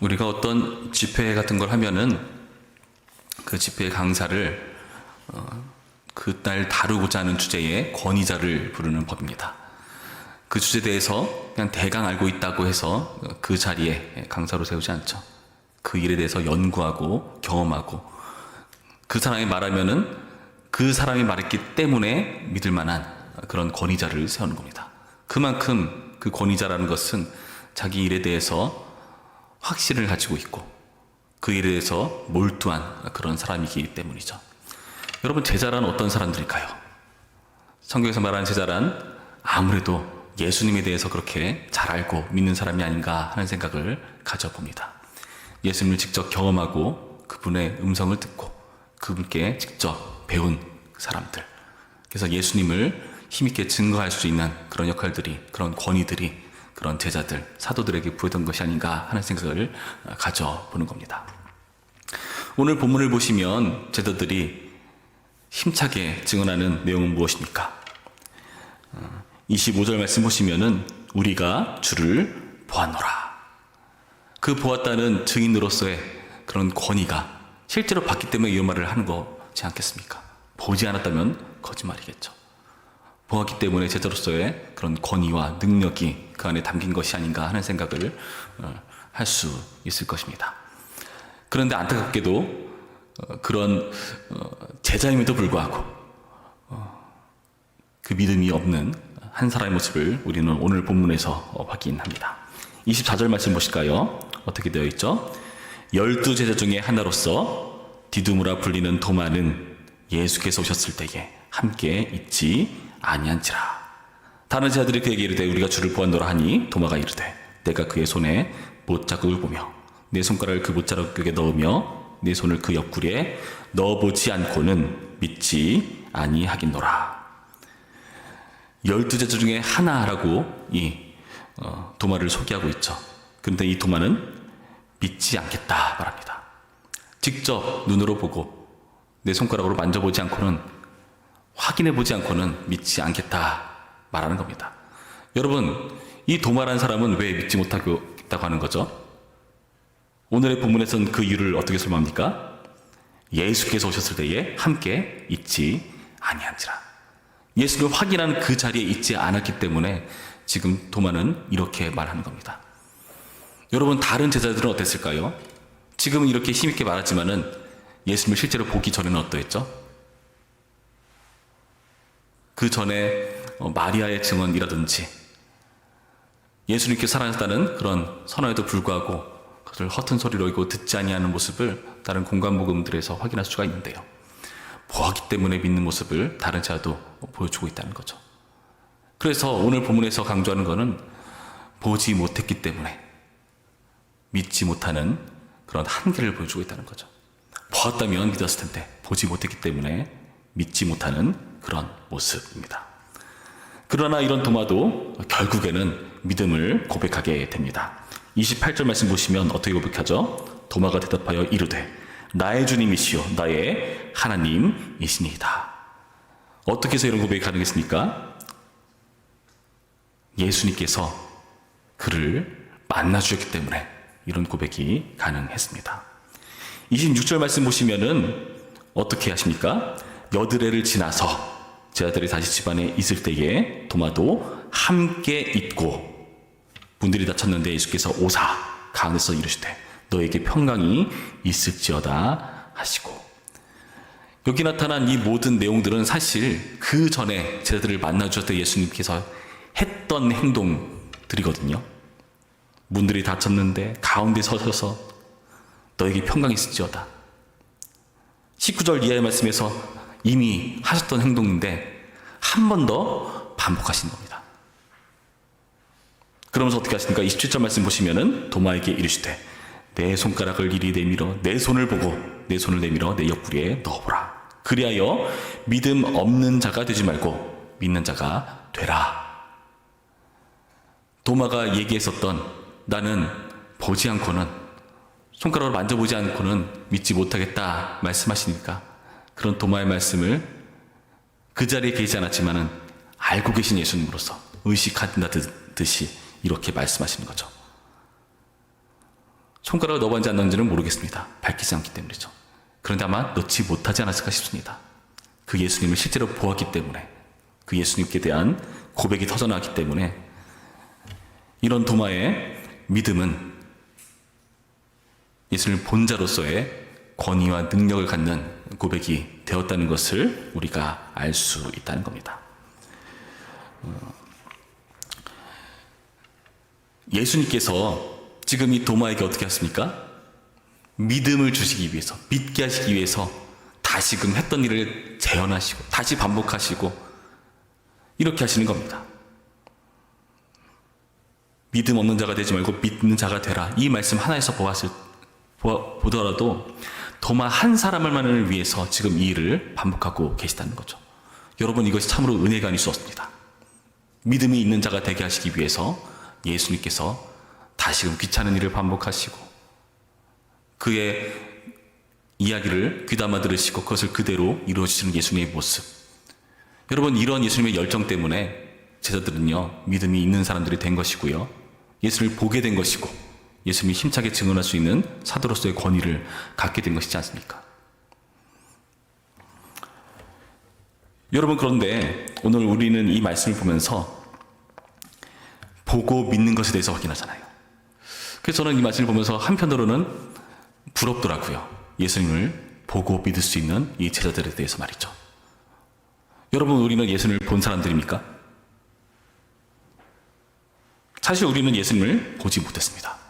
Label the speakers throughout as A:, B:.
A: 우리가 어떤 집회 같은 걸 하면은 그 집회 강사를 어, 그날 다루고자 하는 주제에 권위자를 부르는 법입니다. 그 주제에 대해서 그냥 대강 알고 있다고 해서 그 자리에 강사로 세우지 않죠. 그 일에 대해서 연구하고 경험하고 그 사람이 말하면은 그 사람이 말했기 때문에 믿을 만한 그런 권위자를 세우는 겁니다. 그만큼 그 권위자라는 것은 자기 일에 대해서 확신을 가지고 있고 그 일에 대해서 몰두한 그런 사람이기 때문이죠. 여러분 제자란 어떤 사람들일까요? 성경에서 말하는 제자란 아무래도 예수님에 대해서 그렇게 잘 알고 믿는 사람이 아닌가 하는 생각을 가져봅니다. 예수님을 직접 경험하고 그분의 음성을 듣고 그분께 직접 배운 사람들. 그래서 예수님을 힘있게 증거할 수 있는 그런 역할들이, 그런 권위들이 그런 제자들, 사도들에게 부여던 것이 아닌가 하는 생각을 가져보는 겁니다. 오늘 본문을 보시면 제자들이 힘차게 증언하는 내용은 무엇입니까? 25절 말씀 보시면은 우리가 주를 보았노라. 그 보았다는 증인으로서의 그런 권위가 실제로 봤기 때문에 이런 말을 하는 거지 않겠습니까? 보지 않았다면 거짓말이겠죠. 보았기 때문에 제자로서의 그런 권위와 능력이 그 안에 담긴 것이 아닌가 하는 생각을 어, 할수 있을 것입니다. 그런데 안타깝게도 어, 그런 어, 제자임에도 불구하고 그 믿음이 없는 한 사람의 모습을 우리는 오늘 본문에서 확인합니다. 24절 말씀 보실까요? 어떻게 되어 있죠? 열두 제자 중에 하나로서 디두무라 불리는 도마는 예수께서 오셨을 때에 함께 있지 아니한지라. 다른 제자들이 그에게 이르되 우리가 주를 보았노라 하니 도마가 이르되 내가 그의 손에 못자국을 보며 내 손가락을 그 못자국에 넣으며 내 손을 그 옆구리에 넣어보지 않고는 믿지 아니하겠노라. 열두 제자 중에 하나라고 이 어, 도마를 소개하고 있죠. 그런데 이 도마는 믿지 않겠다 말합니다. 직접 눈으로 보고 내 손가락으로 만져보지 않고는 확인해 보지 않고는 믿지 않겠다 말하는 겁니다. 여러분, 이 도마란 사람은 왜 믿지 못하겠다고 하는 거죠? 오늘의 본문에서는 그 이유를 어떻게 설명합니까? 예수께서 오셨을 때에 함께 있지 아니한지라. 예수를 확인하는 그 자리에 있지 않았기 때문에 지금 도마는 이렇게 말하는 겁니다. 여러분 다른 제자들은 어땠을까요? 지금은 이렇게 힘있게 말하지만은 예수님을 실제로 보기 전에는 어떠했죠? 그 전에 어, 마리아의 증언이라든지 예수님께 살아났다는 그런 선언에도 불구하고 그것을 허튼 소리로 이고 듣지 아니하는 모습을 다른 공간 복음들에서 확인할 수가 있는데요. 보았기 때문에 믿는 모습을 다른 자도 보여주고 있다는 거죠. 그래서 오늘 본문에서 강조하는 것은 보지 못했기 때문에 믿지 못하는 그런 한계를 보여주고 있다는 거죠. 보았다면 믿었을 텐데 보지 못했기 때문에 믿지 못하는 그런 모습입니다. 그러나 이런 도마도 결국에는 믿음을 고백하게 됩니다. 28절 말씀 보시면 어떻게 고백하죠? 도마가 대답하여 이르되 나의 주님이시요 나의 하나님이시니이다. 어떻게 해서 이런 고백이 가능했습니까? 예수님께서 그를 만나 주셨기 때문에 이런 고백이 가능했습니다. 26절 말씀 보시면은 어떻게 하십니까? 여드레를 지나서 제자들이 다시 집안에 있을 때에 도마도 함께 있고 분들이 다쳤는데 예수께서 오사 가운데서 이르시되 너에게 평강이 있을지어다 하시고 여기 나타난 이 모든 내용들은 사실 그 전에 제자들을 만나 주셨을 때 예수님께서 했던 행동들이거든요. 문들이 닫혔는데 가운데 서셔서 너에게 평강이 있을지어다. 19절 이하의 말씀에서 이미 하셨던 행동인데 한 번 더 반복하신 겁니다. 그러면서 어떻게 하십니까? 27절 말씀 보시면은 도마에게 이르시되 내 손가락을 이리 내밀어 내 손을 보고 내 손을 내밀어 내 옆구리에 넣어보라. 그리하여 믿음 없는 자가 되지 말고 믿는 자가 되라. 도마가 얘기했었던 나는 보지 않고는 손가락으로 만져보지 않고는 믿지 못하겠다 말씀하시니까 그런 도마의 말씀을 그 자리에 계시지 않았지만은 알고 계신 예수님으로서 의식한다 듯이 이렇게 말씀하시는 거죠. 손가락을 넣어봤는지 안 넣었는지는 모르겠습니다. 밝히지 않기 때문이죠. 그런데 아마 넣지 못하지 않았을까 싶습니다. 그 예수님을 실제로 보았기 때문에 그 예수님께 대한 고백이 터져나왔기 때문에 이런 도마의 믿음은 예수님을 본 자로서의 권위와 능력을 갖는 고백이 되었다는 것을 우리가 알 수 있다는 겁니다. 어, 예수님께서 지금 이 도마에게 어떻게 하십니까? 믿음을 주시기 위해서, 믿게 하시기 위해서 다시금 했던 일을 재현하시고, 다시 반복하시고, 이렇게 하시는 겁니다. 믿음 없는 자가 되지 말고 믿는 자가 되라. 이 말씀 하나에서 보았을, 보- 보더라도 도마 한 사람을만을 위해서 지금 이 일을 반복하고 계시다는 거죠. 여러분 이것이 참으로 은혜가 아닐 수 없습니다. 믿음이 있는 자가 되게 하시기 위해서 예수님께서 다시금 귀찮은 일을 반복하시고 그의 이야기를 귀담아 들으시고 그것을 그대로 이루어지시는 예수님의 모습. 여러분 이런 예수님의 열정 때문에 제자들은요 믿음이 있는 사람들이 된 것이고요 예수를 보게 된 것이고 예수님이 힘차게 증언할 수 있는 사도로서의 권위를 갖게 된 것이지 않습니까? 여러분 그런데 오늘 우리는 이 말씀을 보면서 보고 믿는 것에 대해서 확인하잖아요. 그래서 저는 이 말씀을 보면서 한편으로는 부럽더라고요. 예수님을 보고 믿을 수 있는 이 제자들에 대해서 말이죠. 여러분 우리는 예수님을 본 사람들입니까? 사실 우리는 예수님을 보지 못했습니다.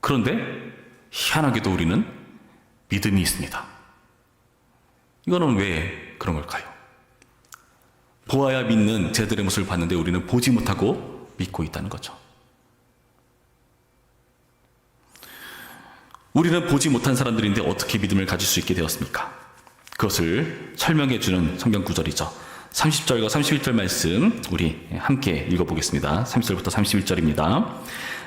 A: 그런데 희한하게도 우리는 믿음이 있습니다. 이거는 왜 그런 걸까요? 보아야 믿는 제들의 모습을 봤는데 우리는 보지 못하고 믿고 있다는 거죠. 우리는 보지 못한 사람들인데 어떻게 믿음을 가질 수 있게 되었습니까? 그것을 설명해 주는 성경 구절이죠. 30절과 31절 말씀 우리 함께 읽어보겠습니다. 30절부터 31절입니다.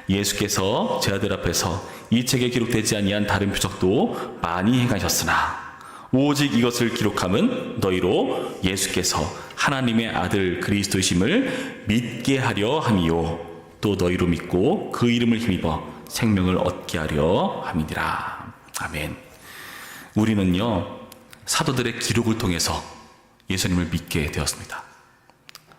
A: 예수께서 제 아들 앞에서 이 책에 기록되지 아니한 다른 표적도 많이 행하셨으나 오직 이것을 기록함은 너희로 예수께서 하나님의 아들 그리스도이심을 믿게 하려 함이요 또 너희로 믿고 그 이름을 힘입어 생명을 얻게 하려 함이니라. 아멘. 우리는요 사도들의 기록을 통해서 예수님을 믿게 되었습니다.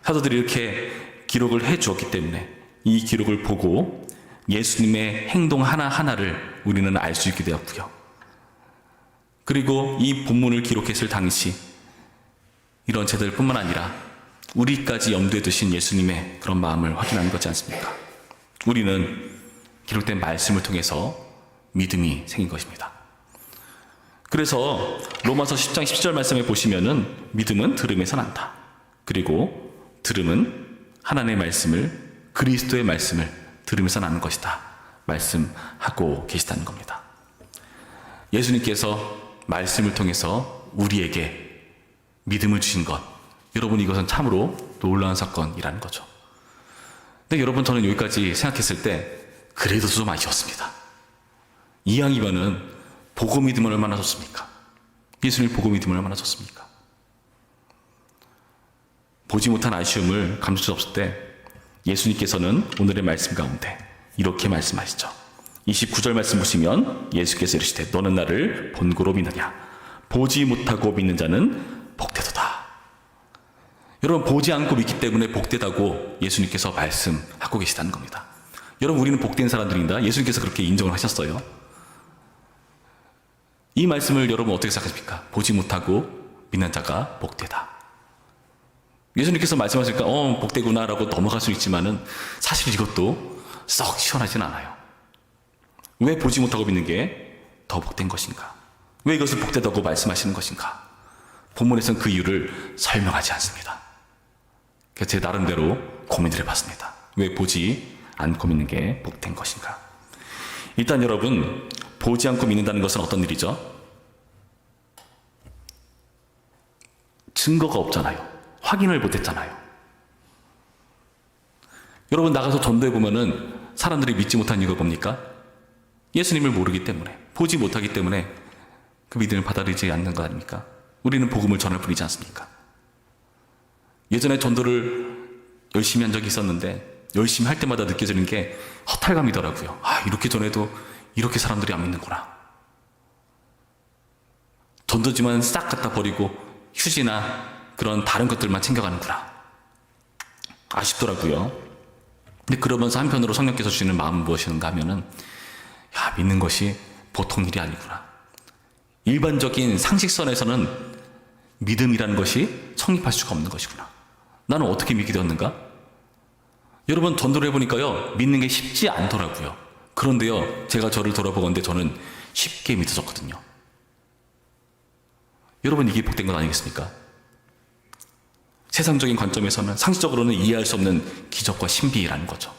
A: 사도들이 이렇게 기록을 해 주었기 때문에 이 기록을 보고 예수님의 행동 하나하나를 우리는 알 수 있게 되었고요. 그리고 이 본문을 기록했을 당시 이런 제들뿐만 아니라 우리까지 염두에 두신 예수님의 그런 마음을 확인하는 거지 않습니까? 우리는 기록된 말씀을 통해서 믿음이 생긴 것입니다. 그래서 로마서 10장 10절 말씀에 보시면은 믿음은 들음에서 난다. 그리고 들음은 하나님의 말씀을 그리스도의 말씀을 들으면서 나는 것이다. 말씀하고 계시다는 겁니다. 예수님께서 말씀을 통해서 우리에게 믿음을 주신 것. 여러분 이것은 참으로 놀라운 사건이라는 거죠. 근데 여러분 저는 여기까지 생각했을 때 그래도 좀 아쉬웠습니다. 이왕이면은 보고 믿음을 얼마나 좋습니까? 예수님 보고 믿음을 얼마나 좋습니까? 보지 못한 아쉬움을 감출 수 없을 때 예수님께서는 오늘의 말씀 가운데 이렇게 말씀하시죠. 29절 말씀 보시면 예수께서 이르시되 너는 나를 본고로 믿느냐 보지 못하고 믿는 자는 복되도다. 여러분 보지 않고 믿기 때문에 복되다고 예수님께서 말씀하고 계시다는 겁니다. 여러분 우리는 복된 사람들입니다. 예수님께서 그렇게 인정을 하셨어요. 이 말씀을 여러분 어떻게 생각하십니까? 보지 못하고 믿는 자가 복되다. 예수님께서 말씀하시니까 어 복되구나라고 넘어갈 수 있지만은 사실 이것도 썩 시원하진 않아요. 왜 보지 못하고 믿는 게 더 복된 것인가? 왜 이것을 복되다고 말씀하시는 것인가? 본문에서는 그 이유를 설명하지 않습니다. 그래서 제 나름대로 고민을 해봤습니다. 왜 보지 않고 믿는 게 복된 것인가? 일단 여러분 보지 않고 믿는다는 것은 어떤 일이죠? 증거가 없잖아요. 확인을 못했잖아요. 여러분 나가서 전도해 보면은 사람들이 믿지 못한 이유가 뭡니까? 예수님을 모르기 때문에 보지 못하기 때문에 그 믿음을 받아들이지 않는 거 아닙니까? 우리는 복음을 전할 뿐이지 않습니까? 예전에 전도를 열심히 한 적이 있었는데 열심히 할 때마다 느껴지는 게 허탈감이더라고요. 아 이렇게 전해도 이렇게 사람들이 안 믿는구나. 돈도지만 싹 갖다 버리고 휴지나 그런 다른 것들만 챙겨가는구나. 아쉽더라고요. 근데 그러면서 한편으로 성령께서 주시는 마음은 무엇인가 하면은 야 믿는 것이 보통 일이 아니구나. 일반적인 상식선에서는 믿음이라는 것이 성립할 수가 없는 것이구나. 나는 어떻게 믿게 되었는가? 여러분 전도를 해보니까요 믿는 게 쉽지 않더라고요. 그런데요 제가 저를 돌아보건데 저는 쉽게 믿어졌거든요. 여러분 이게 복된 것 아니겠습니까? 세상적인 관점에서는 상식적으로는 이해할 수 없는 기적과 신비라는 거죠.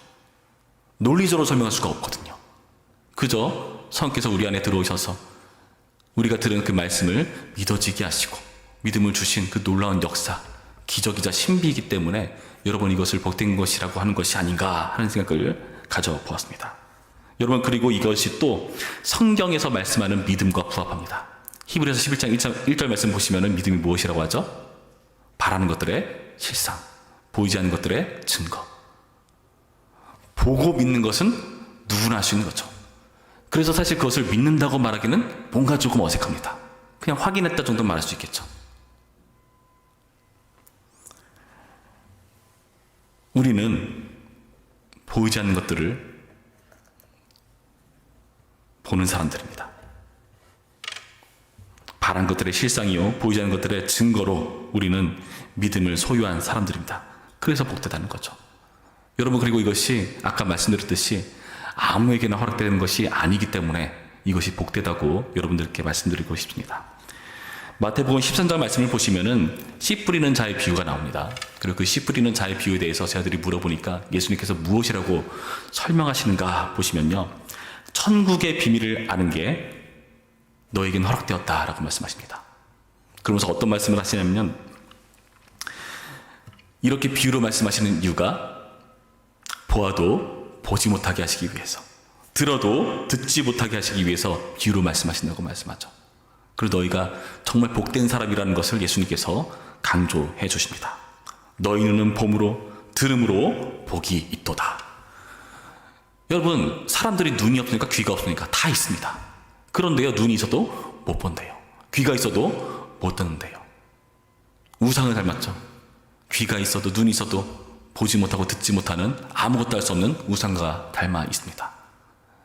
A: 논리적으로 설명할 수가 없거든요. 그저 성께서 우리 안에 들어오셔서 우리가 들은 그 말씀을 믿어지게 하시고 믿음을 주신 그 놀라운 역사, 기적이자 신비이기 때문에 여러분 이것을 복된 것이라고 하는 것이 아닌가 하는 생각을 가져보았습니다. 여러분 그리고 이것이 또 성경에서 말씀하는 믿음과 부합합니다. 히브리서 11장 1절, 1절 말씀 보시면 믿음이 무엇이라고 하죠? 바라는 것들의 실상, 보이지 않는 것들의 증거. 보고 믿는 것은 누구나 할 수 있는 거죠. 그래서 사실 그것을 믿는다고 말하기는 뭔가 조금 어색합니다. 그냥 확인했다 정도 말할 수 있겠죠. 우리는 보이지 않는 것들을 보는 사람들입니다. 바란 것들의 실상이요, 보이지 않는 것들의 증거로 우리는 믿음을 소유한 사람들입니다. 그래서 복되다는 거죠. 여러분, 그리고 이것이 아까 말씀드렸듯이 아무에게나 허락되는 것이 아니기 때문에 이것이 복되다고 여러분들께 말씀드리고 싶습니다. 마태복음 13장 말씀을 보시면은 씨 뿌리는 자의 비유가 나옵니다. 그리고 그 씨 뿌리는 자의 비유에 대해서 제자들이 물어보니까 예수님께서 무엇이라고 설명하시는가 보시면요. 천국의 비밀을 아는 게 너에겐 허락되었다라고 말씀하십니다. 그러면서 어떤 말씀을 하시냐면 이렇게 비유로 말씀하시는 이유가 보아도 보지 못하게 하시기 위해서 들어도 듣지 못하게 하시기 위해서 비유로 말씀하신다고 말씀하죠. 그리고 너희가 정말 복된 사람이라는 것을 예수님께서 강조해 주십니다. 너희 눈은 봄으로 들음으로 복이 있도다. 여러분 사람들이 눈이 없으니까 귀가 없으니까 다 있습니다. 그런데요 눈이 있어도 못 본대요. 귀가 있어도 못 듣는데요. 우상을 닮았죠. 귀가 있어도 눈이 있어도 보지 못하고 듣지 못하는 아무것도 할 수 없는 우상과 닮아 있습니다.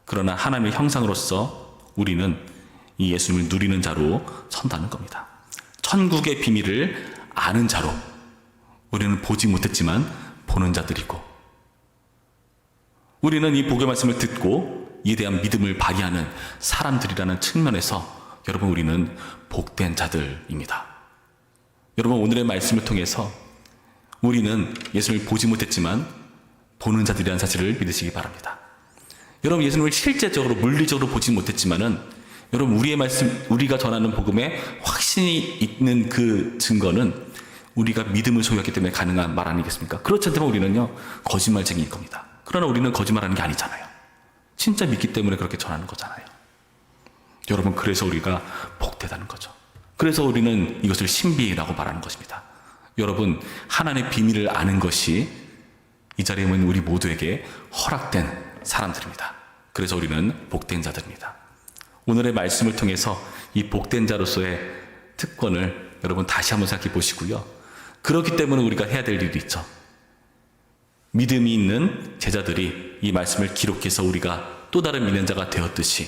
A: 그러나 하나님의 형상으로서 우리는 이 예수님을 누리는 자로 선다는 겁니다. 천국의 비밀을 아는 자로 우리는 보지 못했지만 보는 자들이고 우리는 이 복의 말씀을 듣고 이에 대한 믿음을 발휘하는 사람들이라는 측면에서 여러분 우리는 복된 자들입니다. 여러분 오늘의 말씀을 통해서 우리는 예수님을 보지 못했지만 보는 자들이라는 사실을 믿으시기 바랍니다. 여러분 예수님을 실제적으로 물리적으로 보지 못했지만은 여러분 우리의 말씀 우리가 전하는 복음에 확신이 있는 그 증거는 우리가 믿음을 소유했기 때문에 가능한 말 아니겠습니까? 그렇지 않다면 우리는요 거짓말쟁이일 겁니다. 그러나 우리는 거짓말하는 게 아니잖아요. 진짜 믿기 때문에 그렇게 전하는 거잖아요. 여러분 그래서 우리가 복되다는 거죠. 그래서 우리는 이것을 신비라고 말하는 것입니다. 여러분 하나님의 비밀을 아는 것이 이 자리에 있는 우리 모두에게 허락된 사람들입니다. 그래서 우리는 복된 자들입니다. 오늘의 말씀을 통해서 이 복된 자로서의 특권을 여러분 다시 한번 생각해 보시고요. 그렇기 때문에 우리가 해야 될 일이 있죠. 믿음이 있는 제자들이 이 말씀을 기록해서 우리가 또 다른 믿는 자가 되었듯이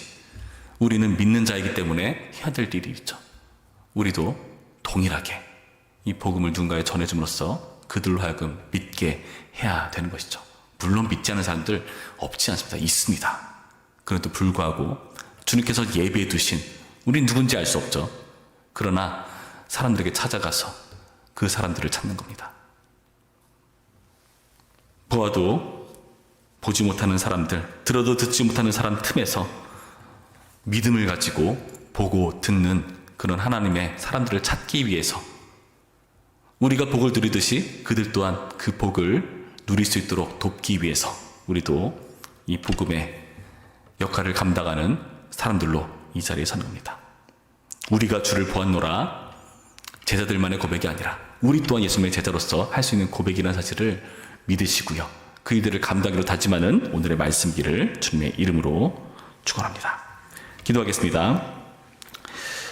A: 우리는 믿는 자이기 때문에 해야 될 일이 있죠. 우리도 동일하게 이 복음을 누군가에 전해줌으로써 그들로 하여금 믿게 해야 되는 것이죠. 물론 믿지 않는 사람들 없지 않습니다. 있습니다. 그래도 불구하고 주님께서 예비해 두신 우리 누군지 알 수 없죠. 그러나 사람들에게 찾아가서 그 사람들을 찾는 겁니다. 보아도 보지 못하는 사람들, 들어도 듣지 못하는 사람 틈에서 믿음을 가지고 보고 듣는 그런 하나님의 사람들을 찾기 위해서 우리가 복을 누리듯이 그들 또한 그 복을 누릴 수 있도록 돕기 위해서 우리도 이 복음의 역할을 감당하는 사람들로 이 자리에 선 겁니다. 우리가 주를 보았노라 제자들만의 고백이 아니라 우리 또한 예수님의 제자로서 할 수 있는 고백이라는 사실을 믿으시고요. 그 일들을 감당하기로 다짐하는 오늘의 말씀기를 주님의 이름으로 축원합니다. 기도하겠습니다.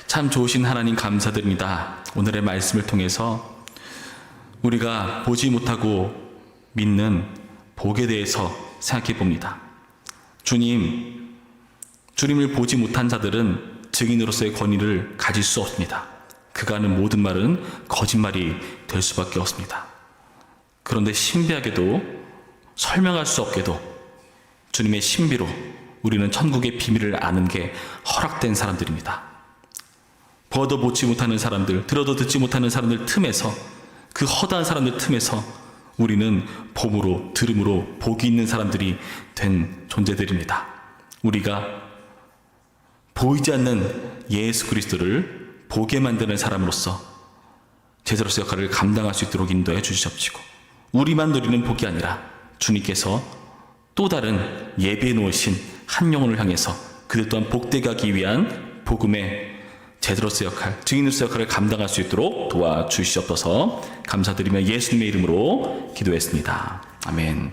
A: 참 좋으신 하나님 감사드립니다. 오늘의 말씀을 통해서 우리가 보지 못하고 믿는 복에 대해서 생각해 봅니다. 주님, 주님을 보지 못한 자들은 증인으로서의 권위를 가질 수 없습니다. 그가 하는 모든 말은 거짓말이 될 수밖에 없습니다. 그런데 신비하게도 설명할 수 없게도 주님의 신비로 우리는 천국의 비밀을 아는 게 허락된 사람들입니다. 보아도 보지 못하는 사람들, 들어도 듣지 못하는 사람들 틈에서 그 허다한 사람들 틈에서 우리는 봄으로 들음으로 복이 있는 사람들이 된 존재들입니다. 우리가 보이지 않는 예수 그리스도를 보게 만드는 사람으로서 제자로서 역할을 감당할 수 있도록 인도해 주시옵시고 우리만 누리는 복이 아니라 주님께서 또 다른 예비해 놓으신 한 영혼을 향해서 그들 또한 복되게 하기 위한 복음의 제자로서 역할, 증인으로서 역할을 감당할 수 있도록 도와주시옵소서 감사드리며 예수님의 이름으로 기도했습니다. 아멘.